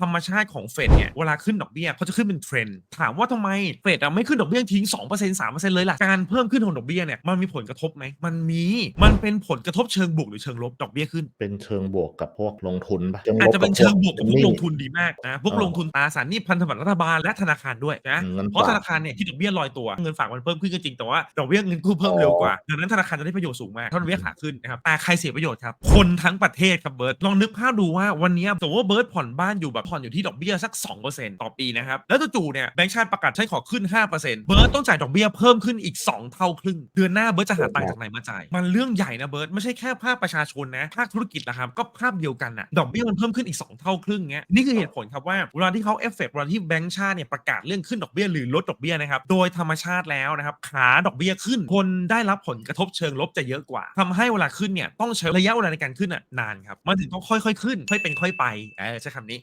ธรรมชาติของเฟดเนี่ยเวลาขึ้นดอกเบี้ยเขาจะขึ้นเป็นเทรนด์ถามว่าทำไมเฟดอะไม่ขึ้นดอกเบี้ยทิ้ง2% 3%เลยล่ะการเพิ่มขึ้นของดอกเบี้ยเนี่ยมันมีผลกระทบไหมมันมีมันเป็นผลกระทบเชิงบวกหรือเชิงลบดอกเบี้ยขึ้น เป็นเชิงบวกกับพวกลงทุนปะอาจจะเป็นเชิงบวกกับพวกหลงทุนดีมากนะพวกอ๋อลงทุนตราสารหนี้พันธบัตรรัฐบาลและธนาคารด้วยนะเงินเพราะฝากธนาคารเนี่ยที่ดอกเบี้ยลอยตัวเงินฝากมันเพิ่มขึ้นก็จริงแต่ว่าดอกเบี้ยเงินกู้เพิ่มเร็วกว่าดังนั้นธนาคารจะได้ประโยชน์สูงมากถ้าดอกเบี้ยขาขึ้นนะครับแต่ใครเสียประโยชน์ครับคนทั้งประเทศครับเบิร์ตลองนึกภาพดูว่าวันนี้สมมติว่าเบิร์ตผ่อนบ้านอยู่แบบผ่อนอยู่ที่ดอกเบี้ยสัก 2%ต่อปีนะครับ แล้วจู่ๆเนี่ยแบงก์ชาติประกาศใช้ขอขึ้น 5%เบิร์ตต้องจ่ายดอกเบี้ยเพิ่มขึ้นอีก 2 เท่าครึ่ง เดือนหน้าเบิร์ตจะหาตังค์จากไหนมาจ่าย มันเรื่องใหญ่นะเบิร์ตไม่ใช่แค่ภาคประชาชนนะภาคธุรกิจนะครับก็ภาพเดียวกันนะดอกเบี้ยมันเพิ่มขึ้นอีก 2 เท่าครึ่งเงี้ยนี่คือเหตุผลครับว่าเวลาที่เขาเอฟเฟกต์เวลาที่แบงก์ชาติเนี่ยประกาศเรื่องขึ้นดอกเบี้ยหรือลดดอกเบี้ยนะครับโดยธรรมชาติแล้วนะครับขาดอกเบี้ยขึ้นคนได้รับผลกระทบเชิงลบจะเยอะกว่าทำให้เวลาขึ้นเนี่ยต้องใช้ระยะเวลาในการขึ้นอะนานครับมันถึงต้องค่อยๆขึ้นค่อยเป็นค่อยไปเออใช้คำนี้